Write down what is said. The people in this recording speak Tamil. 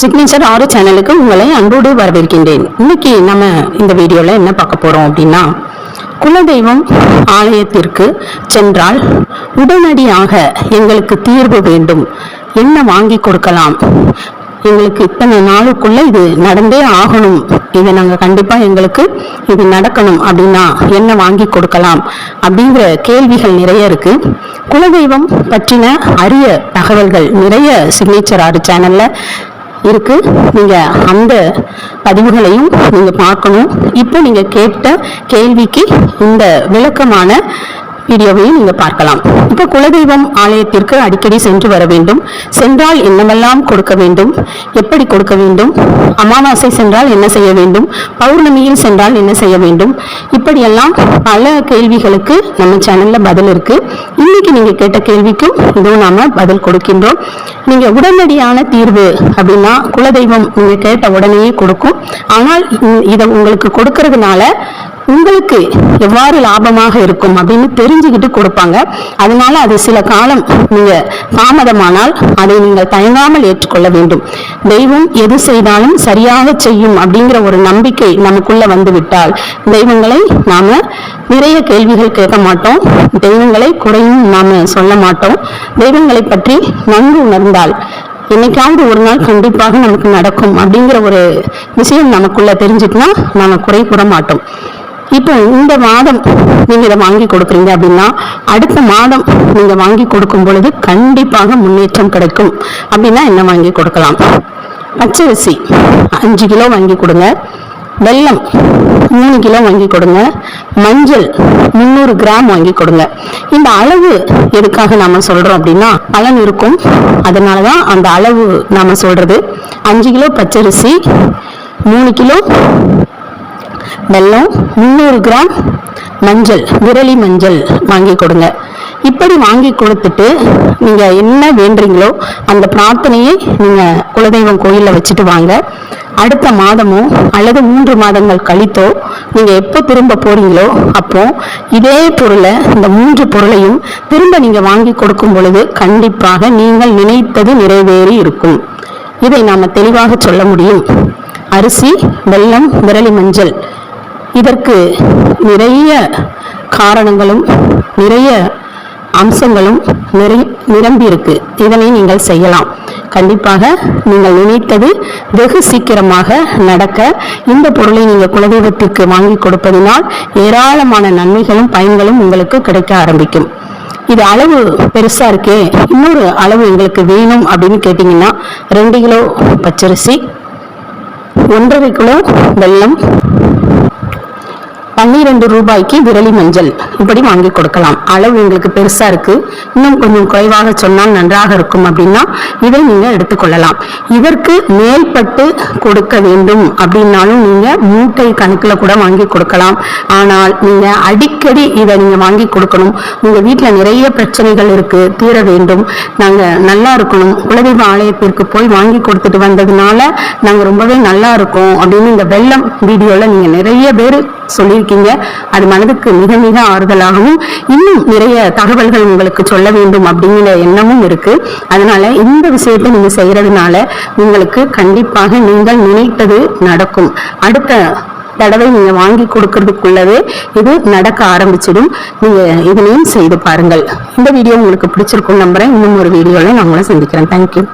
சிக்னேச்சர் ஆறு சேனலுக்கு உங்களை அன்போடு வரவேற்கின்றேன். இன்னைக்கு நம்ம இந்த வீடியோவில் என்ன பார்க்க போகிறோம் அப்படின்னா குலதெய்வம் ஆலயத்திற்கு சென்றால் உடனடியாக எங்களுக்கு தீர்வு வேண்டும். என்ன வாங்கி கொடுக்கலாம்? எங்களுக்கு இத்தனை நாளுக்குள்ளே இது நடந்தே ஆகணும். இதை நாங்கள் கண்டிப்பாக எங்களுக்கு இது நடக்கணும் அப்படின்னா என்ன வாங்கி கொடுக்கலாம் அப்படிங்கிற கேள்விகள் நிறைய இருக்குது குலதெய்வம் பற்றின அரிய தகவல்கள் நிறைய சிக்னேச்சர் ஆறு சேனலில் இருக்கு. நீங்க அந்த பதிவுகளையும் நீங்க பார்க்கணும். இப்போ நீங்க கேட்ட கேள்விக்கு இந்த விளக்கமான வீடியோவையும் நீங்க பார்க்கலாம். இப்போ குலதெய்வம் ஆலயத்திற்கு அடிக்கடி சென்று வர வேண்டும். சென்றால் என்னவெல்லாம் கொடுக்க வேண்டும்? எப்படி கொடுக்க வேண்டும்? அமாவாசை சென்றால் என்ன செய்ய வேண்டும்? பௌர்ணமியில் சென்றால் என்ன செய்ய வேண்டும்? இப்படியெல்லாம் பல கேள்விகளுக்கு நம்ம சேனல்ல பதில் இருக்கு. இன்னைக்கு நீங்க கேட்ட கேள்விக்கும் இதுவும் நாம பதில் கொடுக்கின்றோம். நீங்க உடனடியான தீர்வு அப்படின்னா குலதெய்வம் நீங்க கேட்ட உடனேயே கொடுக்கும். ஆனால் இதை உங்களுக்கு கொடுக்கறதுனால உங்களுக்கு எவ்வாறு லாபமாக இருக்கும் அப்படின்னு தெரிஞ்சுக்கிட்டு கொடுப்பாங்க. அதனால அது சில காலம் நீங்க தாமதமானால் அதை நீங்கள் தயங்காமல் ஏற்றுக்கொள்ள வேண்டும். தெய்வம் எது செய்தாலும் சரியாக செய்யும் அப்படிங்கிற ஒரு நம்பிக்கை நமக்குள்ள வந்துவிட்டால் தெய்வங்களை நாம நிறைய கேள்விகள் கேட்க மாட்டோம். தெய்வங்களை குறையும் நாம சொல்ல மாட்டோம். தெய்வங்களை பற்றி நன்கு உணர்ந்தால் என்னைக்காவது ஒரு நாள் கண்டிப்பாக நமக்கு நடக்கும் அப்படிங்கிற ஒரு விஷயம் நமக்குள்ள தெரிஞ்சுட்டுனா நாம குறை கூற மாட்டோம். இப்போ இந்த மாதம் நீங்க இதை வாங்கி கொடுக்குறீங்க அப்படின்னா அடுத்த மாதம் நீங்க வாங்கி கொடுக்கும் பொழுது கண்டிப்பாக முன்னேற்றம் கிடைக்கும். அப்படின்னா என்ன வாங்கி கொடுக்கலாம்? பச்சரிசி. அஞ்சு கிலோ வாங்கி கொடுங்க. வெல்லம் மூணு கிலோ வாங்கி கொடுங்க. மஞ்சள் முந்நூறு கிராம் வாங்கி கொடுங்க. இந்த அளவு எதுக்காக நாம சொல்றோம் அப்படின்னா பலன் இருக்கும். அதனாலதான் அந்த அளவு நாம சொல்றது. அஞ்சு கிலோ பச்சரிசி மூணு கிலோ வெல்லம் முந்நூறு கிராம் மஞ்சள் விரலி மஞ்சள் வாங்கி கொடுங்க. இப்படி வாங்கி கொடுத்துட்டு நீங்கள் என்ன வேண்டுறீங்களோ அந்த பிரார்த்தனையை நீங்கள் குலதெய்வம் கோயிலில் வச்சுட்டு வாங்க. அடுத்த மாதமோ அல்லது மூன்று மாதங்கள் கழித்தோ நீங்கள் எப்போ திரும்ப போறீங்களோ அப்போ இதே பொருளை இந்த மூன்று பொருளையும் திரும்ப நீங்கள் வாங்கி கொடுக்கும் பொழுது கண்டிப்பாக நீங்கள் நினைத்தது நிறைவேறி இருக்கும். இதை நாம் தெளிவாக சொல்ல முடியும். அரிசி வெல்லம் விரலி மஞ்சள் இதற்கு நிறைய காரணங்களும் நிறைய அம்சங்களும் நிறை நிரம்பி இருக்கு இதனை நீங்கள் செய்யலாம். கண்டிப்பாக நீங்கள் நினைத்தது வெகு சீக்கிரமாக நடக்க இந்த பொருளை நீங்கள் குலதெய்வத்திற்கு வாங்கி கொடுப்பதினால் ஏராளமான நன்மைகளும் பயன்களும் உங்களுக்கு கிடைக்க ஆரம்பிக்கும். இது அளவு பெருசா இருக்கே இன்னொரு அளவு எங்களுக்கு வேணும் அப்படின்னு கேட்டிங்கன்னா ரெண்டு கிலோ பச்சரிசி ஒன்றரை கிலோ வெல்லம் பன்னிரெண்டு ரூபாய்க்கு விரலி மஞ்சள். இப்படி வாங்கி கொடுக்கலாம். அளவு எங்களுக்கு பெருசா இருக்கு. இன்னும் கொஞ்சம் குறைவாக சொன்னால் நன்றாக இருக்கும் அப்படின்னா இதை நீங்க எடுத்துக்கொள்ளலாம் இதற்கு மேல்பட்டு கொடுக்க வேண்டும் அப்படின்னாலும் நீங்க மூட்டை கணக்குல கூட வாங்கி கொடுக்கலாம். ஆனால் நீங்க அடிக்கடி இதை நீங்க வாங்கி கொடுக்கணும். உங்க வீட்டில் நிறைய பிரச்சனைகள் இருக்கு. தீர வேண்டும். நாங்க நல்லா இருக்கணும். குலதெய்வ ஆலயத்திற்கு போய் வாங்கி கொடுத்துட்டு வந்ததுனால நாங்க ரொம்பவே நல்லா இருக்கோம் அப்படின்னு இந்த வெள்ளம் வீடியோல நீங்க நிறைய பேர் சொல்லியிருக்கீங்க. அது மனதுக்கு மிக மிக ஆறுதலாகவும் இன்னும் நிறைய தகவல்கள் உங்களுக்கு சொல்ல வேண்டும் அப்படிங்கிற எண்ணமும் இருக்கு. அதனால இந்த விஷயத்தை நீங்க செய்யறதுனால உங்களுக்கு கண்டிப்பாக நீங்கள் நினைத்தது நடக்கும். அடுத்த தடவை நீங்க வாங்கி கொடுக்கறதுக்குள்ளவே இது நடக்க ஆரம்பிச்சிடும். நீங்க இதனையும் செய்து பாருங்கள். இந்த வீடியோ உங்களுக்கு பிடிச்சிருக்கும் நம்புறேன். இன்னும் ஒரு வீடியோவில் நான் உங்களை சந்திக்கிறேன். தேங்க்யூ